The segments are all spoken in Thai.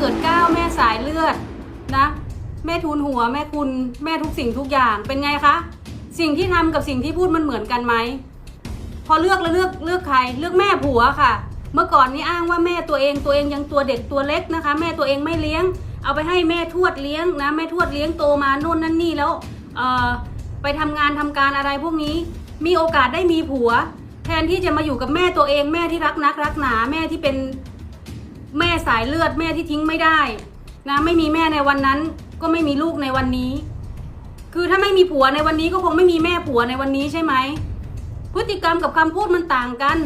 เกิดเก้าแม่สายเลือดนะ แม่ทุนหัวแม่คุณแม่ทุกสิ่งทุกอย่างเป็นไงคะ สิ่งที่ทำกับสิ่งที่พูดมันเหมือนกันไหมพอเลือกแล้วเลือกเลือกใครเลือกแม่ผัวค่ะ เมื่อก่อนนี้อ้างว่าแม่ตัวเองตัวเองยังตัวเด็กตัวเล็กนะคะ แม่ตัวเองไม่เลี้ยง เอาไปให้แม่ทวดเลี้ยงนะแม่ทวดเลี้ยงโตมาโน่นนั่นนี่แล้วเอ่อไปทำงานทำการอะไรพวกนี้ มีโอกาสได้มีผัว แทนที่จะมาอยู่กับแม่ตัวเองแม่ที่รักนักรักหนาแม่ที่เป็น แม่สายเลือดแม่ที่ทิ้งไม่ได้นะไม่มีแม่ในวันนั้นก็ไม่มีลูกในวันนี้ คือถ้าไม่มีผัวในวันนี้ก็คงไม่มีแม่ผัวในวันนี้ใช่ไหมพฤติกรรมกับคำพูดมันต่างกัน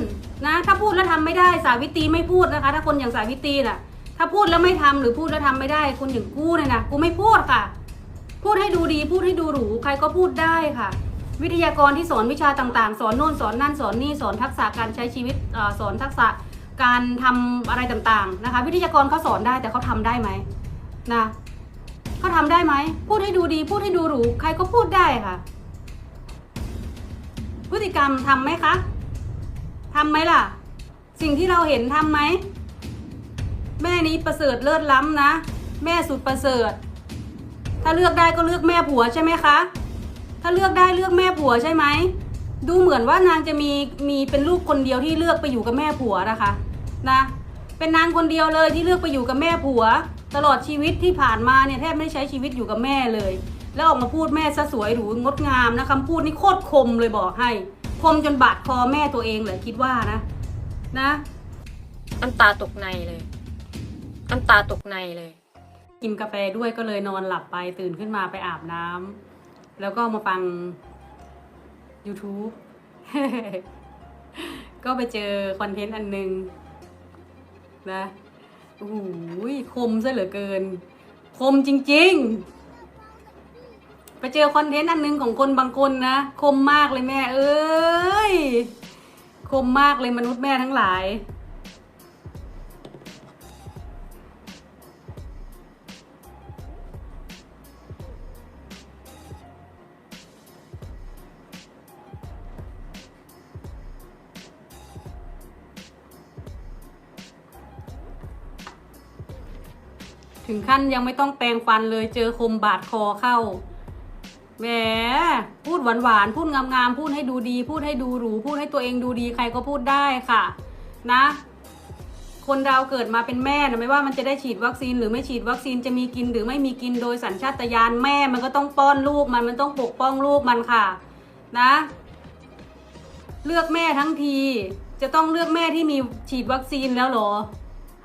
นะถ้าพูดแล้วทำไม่ได้สาวิตรีไม่พูดนะคะ ถ้าคนอย่างสาวิตรีน่ะ ถ้าพูดแล้วไม่ทำหรือพูดแล้วทำไม่ได้ คนอย่างกูเนี่ยนะกูไม่พูดค่ะ พูดให้ดูดีพูดให้ดูหรูใครก็พูดได้ค่ะ วิทยากรที่สอนวิชาต่างๆ สอนโน่นสอนนั่นสอนนี่สอนทักษะการใช้ชีวิตสอนทักษะ การทำอะไรต่างๆนะคะ วิทยากรเขาสอนได้แต่เขาทำได้ไหมนะเขาทำได้ไหมพูดให้ดูดี พูดให้ดูหรูใครก็พูดได้ค่ะ พฤติกรรมทำไหมคะทำไหมล่ะ สิ่งที่เราเห็นทำไหมแม่นี้ประเสริฐเลิศล้ำนะ แม่สุดประเสริฐ ถ้าเลือกได้ก็เลือกแม่ผัวใช่ไหมคะถ้าเลือกได้เลือกแม่ผัวใช่ไหมดูเหมือนว่านางจะมีมีเป็นลูกคนเดียวที่เลือกไปอยู่กับแม่ผัวนะคะ นะ เป็นนางคนเดียวเลยที่เลือกไปอยู่กับแม่ผัว ตลอดชีวิตที่ผ่านมาเนี่ยแทบไม่ได้ใช้ชีวิตอยู่กับแม่เลย แล้วออกมาพูดแม่ซะสวยหรูงดงามนะคำพูดนี่โคตรคมเลยบอกให้ คมจนบาดคอแม่ตัวเองเลยคิดว่านะ นะ น้ำตาตกในเลย น้ำตาตกในเลย กินกาแฟด้วยก็เลยนอนหลับไปตื่นขึ้นมาไปอาบน้ำแล้วก็มาฟัง YouTube ก็ไปเจอคอนเทนต์อันหนึง นะโอ้โหคมซะเหลือเกิน คมจริง ๆ ไปเจอคอนเทนต์อันหนึงของคนบางคนนะ คมมากเลยแม่ เอ้ย คมมากเลยมนุษย์แม่ทั้งหลาย ถึงขั้นยังไม่ต้องแปรงฟันเลยเจอคมบาดคอเข้า แหม พูดหวานๆ พูดงามๆ พูดให้ดูดี พูดให้ดูหรู พูดให้ตัวเองดูดีใครก็พูดได้ค่ะ นะ คนเราเกิดมาเป็นแม่นะไม่ว่ามันจะได้ฉีดวัคซีนหรือไม่ฉีดวัคซีนจะมีกินหรือไม่มีกินโดยสัญชาตญาณแม่มันก็ต้องป้อนลูกมันมันต้องปกป้องลูกมันค่ะ นะ เลือกแม่ทั้งที จะต้องเลือกแม่ที่มีฉีดวัคซีนแล้วหรอ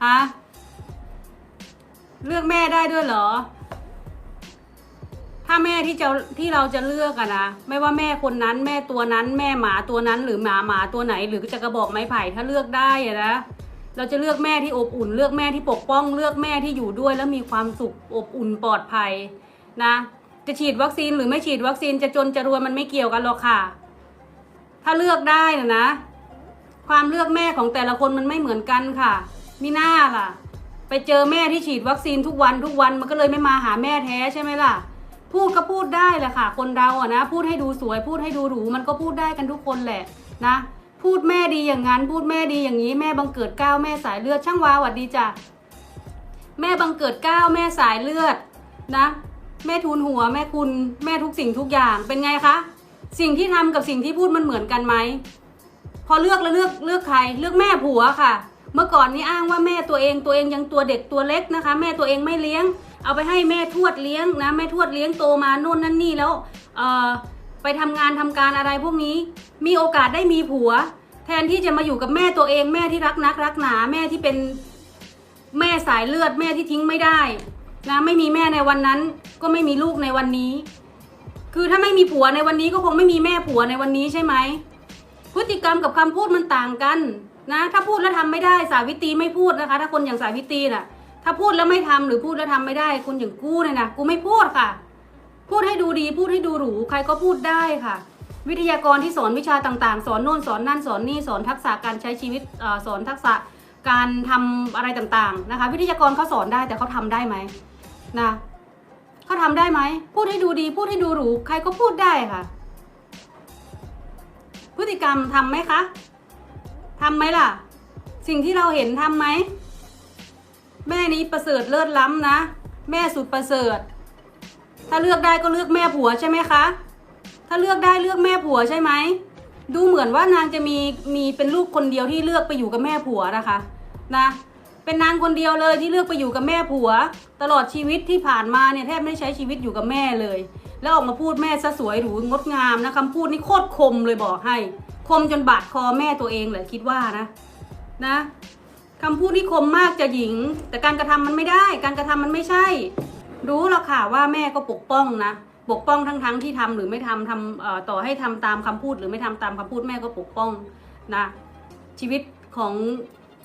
ฮะ เลือกแม่ได้ด้วยเหรอ ถ้าแม่ที่จะที่เราจะเลือกอะนะ ไม่ว่าแม่คนนั้น แม่ตัวนั้น แม่หมาตัวนั้น หรือหมาหมาตัวไหน หรือจะกระบอกไม้ไผ่ถ้าเลือกได้อะนะ เราจะเลือกแม่ที่อบอุ่น เลือกแม่ที่ปกป้อง เลือกแม่ที่อยู่ด้วย แล้วมีความสุขอบอุ่นปลอดภัยนะ จะฉีดวัคซีนหรือไม่ฉีดวัคซีนจะจนจะรวยมันไม่เกี่ยวกันหรอกค่ะ ถ้าเลือกได้นะนะ ความเลือกแม่ของแต่ละคนมันไม่เหมือนกันค่ะมิน่าล่ะ ไปเจอแม่ที่ฉีดวัคซีนทุกวันทุกวันมันก็เลยไม่มาหาแม่แท้ใช่ไหมล่ะ พูดก็พูดได้แหละค่ะ คนเราอะนะ พูดให้ดูสวย พูดให้ดูหรูมันก็พูดได้กันทุกคนแหละนะ พูดแม่ดีอย่างนั้น พูดแม่ดีอย่างนี้แม่บังเกิดก้าวแม่สายเลือดช่างวาหวัดดีจ้ะแม่บังเกิดก้าวแม่สายเลือดนะ แม่ทุนหัวแม่คุณแม่ทุกสิ่งทุกอย่างเป็นไงคะสิ่งที่ทำกับสิ่งที่พูดมันเหมือนกันไหมพอเลือกแล้วเลือกเลือกใครเลือกแม่ผัวค่ะ เมื่อก่อนนี้อ้างว่าแม่ตัวเองตัวเองยังตัวเด็กตัวเล็กนะคะ แม่ตัวเองไม่เลี้ยง เอาไปให้แม่ทวดเลี้ยงนะแม่ทวดเลี้ยงโตมาโน่นนั่นนี่แล้วเอ่อไปทำงานทำการอะไรพวกนี้ มีโอกาสได้มีผัว แทนที่จะมาอยู่กับแม่ตัวเองแม่ที่รักนักรักหนาแม่ที่เป็นแม่สายเลือดแม่ที่ทิ้งไม่ได้นะไม่มีแม่ในวันนั้นก็ไม่มีลูกในวันนี้ คือถ้าไม่มีผัวในวันนี้ก็คงไม่มีแม่ผัวในวันนี้ใช่ไหมพฤติกรรมกับคำพูดมันต่างกัน นะถ้าพูดแล้วทำไม่ได้สาวิตรีไม่พูดนะคะ ถ้าคนอย่างสาวิตรีน่ะ ถ้าพูดแล้วไม่ทำหรือพูดแล้วทำไม่ได้ คนอย่างกูเนี่ยนะกูไม่พูดค่ะ พูดให้ดูดีพูดให้ดูหรูใครก็พูดได้ค่ะ วิทยากรที่สอนวิชาต่างๆ สอนโน่นสอนนั่นสอนนี่สอนทักษะการใช้ชีวิตอสอนทักษะการทำอะไรต่างๆนะคะ วิทยากรเขาสอนได้แต่เขาทำได้ไหมนะเขาทำได้ไหมพูดให้ดูดีพูดให้ดูหรูใครก็พูดได้ค่ะ พฤติกรรมทำไหมคะ ทำไหมล่ะ สิ่งที่เราเห็นทำไหม แม่นี้ประเสริฐเลิศล้ำนะ แม่สุดประเสริฐ ถ้าเลือกได้ก็เลือกแม่ผัวใช่ไหมคะ ถ้าเลือกได้เลือกแม่ผัวใช่ไหม ดูเหมือนว่านางจะมีมีเป็นลูกคนเดียวที่เลือกไปอยู่กับแม่ผัวนะคะนะเป็นนางคนเดียวเลยที่เลือกไปอยู่กับแม่ผัว ตลอดชีวิตที่ผ่านมาเนี่ยแทบไม่ได้ใช้ชีวิตอยู่กับแม่เลย แล้วออกมาพูดแม่ซะสวยหรูงดงามนะคำพูดนี่โคตรคมเลยบอกให้ คมจนบาดคอแม่ตัวเองเลยคิดว่านะ นะคำพูดที่คมมากจะหญิง แต่การกระทำมันไม่ได้ การกระทำมันไม่ใช่ รู้หรอกค่ะว่าแม่ก็ปกป้องนะปกป้องทั้งทั้งๆที่ทำหรือไม่ทำทำเอ่อต่อให้ทำตามคำพูดหรือไม่ทำตามคำพูดแม่ก็ปกป้องนะ ชีวิตของ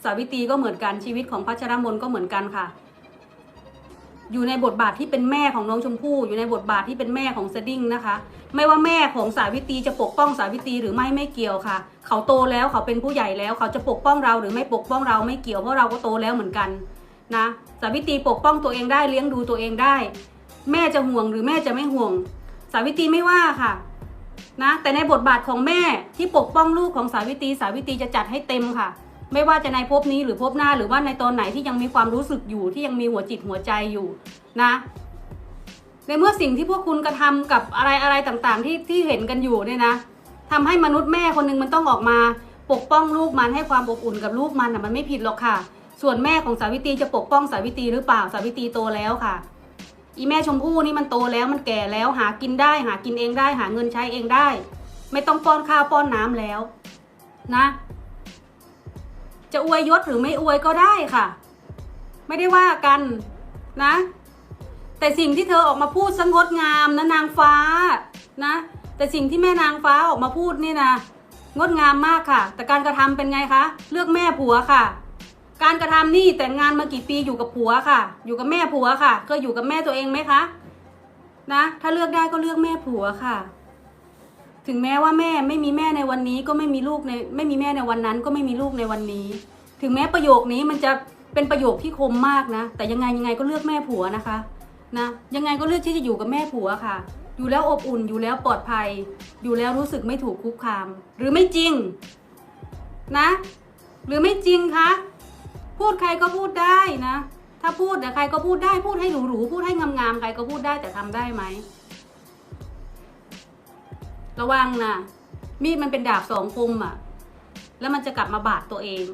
สาวิตรีก็เหมือนกันชีวิตของพัชรมนก็เหมือนกันค่ะ อยู่ในบทบาทที่เป็นแม่ของน้องชมพู่ อยู่ในบทบาทที่เป็นแม่ของสดิ้งนะคะ ไม่ว่าแม่ของสาวิตรีจะปกป้องสาวิตรีหรือไม่ไม่เกี่ยวค่ะ เขาโตแล้วเขาเป็นผู้ใหญ่แล้วเขาจะปกป้องเราหรือไม่ปกป้องเราไม่เกี่ยวเพราะเราก็โตแล้วเหมือนกันนะสาวิตรีปกป้องตัวเองได้เลี้ยงดูตัวเองได้ แม่จะห่วงหรือแม่จะไม่ห่วง สาวิตรีไม่ว่าค่ะนะแต่ในบทบาทของแม่ที่ปกป้องลูกของสาวิตรีสาวิตรีจะจัดให้เต็มค่ะ ไม่ว่าจะในภพนี้หรือภพหน้าหรือว่าในตอนไหนที่ยังมีความรู้สึกอยู่ที่ยังมีหัวจิตหัวใจอยู่นะ ในเมื่อสิ่งที่พวกคุณกระทำกับอะไรอะไรต่างๆ ที่ที่เห็นกันอยู่เนี่ยนะทำให้มนุษย์แม่คนหนึ่งมันต้องออกมา ปกป้องลูกมันให้ความอบอุ่นกับลูกมันอะมันไม่ผิดหรอกค่ะ ส่วนแม่ของสาวิตรีจะปกป้องสาวิตรีหรือเปล่าสาวิตรีโตแล้วค่ะอีแม่ชมพู่นี่มันโตแล้วมันแก่แล้วหากินได้หากินเองได้หาเงินใช้เองได้ ไม่ต้องป้อนข้าวป้อนน้ำแล้ว นะ จะอวยยศหรือไม่อวยก็ได้ค่ะ ไม่ได้ว่ากันนะ แต่สิ่งที่เธอออกมาพูดสงดงามนะนางฟ้านะ แต่สิ่งที่แม่นางฟ้าออกมาพูดนี่นะงดงามมากค่ะ แต่การกระทำเป็นไงคะ เลือกแม่ผัวค่ะ การกระทำนี่แต่งงานมากี่ปีอยู่กับผัวค่ะ อยู่กับแม่ผัวค่ะ เคยอยู่กับแม่ตัวเองไหมคะ นะ ถ้าเลือกได้ก็เลือกแม่ผัวค่ะ ถึงแม้ว่าแม่ไม่มีแม่ในวันนี้ก็ไม่มีลูกในไม่มีแม่ในวันนั้น ก็ไม่มีลูกในวันนี้ ถึงแม้ประโยคนี้มันจะเป็นประโยคที่คมมากนะ แต่ยังไงยังไงก็เลือกแม่ผัวนะคะนะยังไงก็เลือกที่จะอยู่กับแม่ผัวค่ะ อยู่แล้วอบอุ่นอยู่แล้วปลอดภัย อยู่แล้วรู้สึกไม่ถูกคุกคาม หรือไม่จริงนะ หรือไม่จริงคะพูดใครก็พูดได้นะ ถ้าพูดเนี่ยใครก็พูดได้พูดให้หรูๆพูดให้งามๆใครก็พูดได้แต่ทำได้ไหม ระวังนะมีดมันเป็นดาบสองคมอะแล้วมันจะกลับมาบาดตัวเอง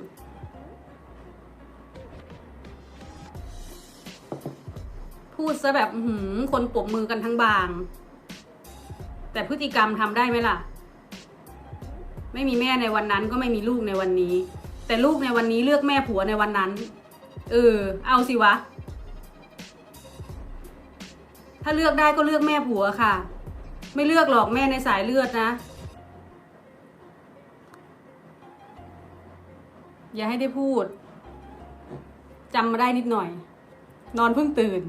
พูดซะแบบหือคนปรบมือกันทั้งบาง แต่พฤติกรรมทำได้ไหมล่ะ ไม่มีแม่ในวันนั้นก็ไม่มีลูกในวันนี้ แต่ลูกในวันนี้เลือกแม่ผัวในวันนั้น เออ เอาสิวะ ถ้าเลือกได้ก็เลือกแม่ผัวค่ะ ไม่เลือกหรอกแม่ในสายเลือดนะ อย่าให้ได้พูดจำมาได้นิดหน่อย นอนเพิ่งตื่น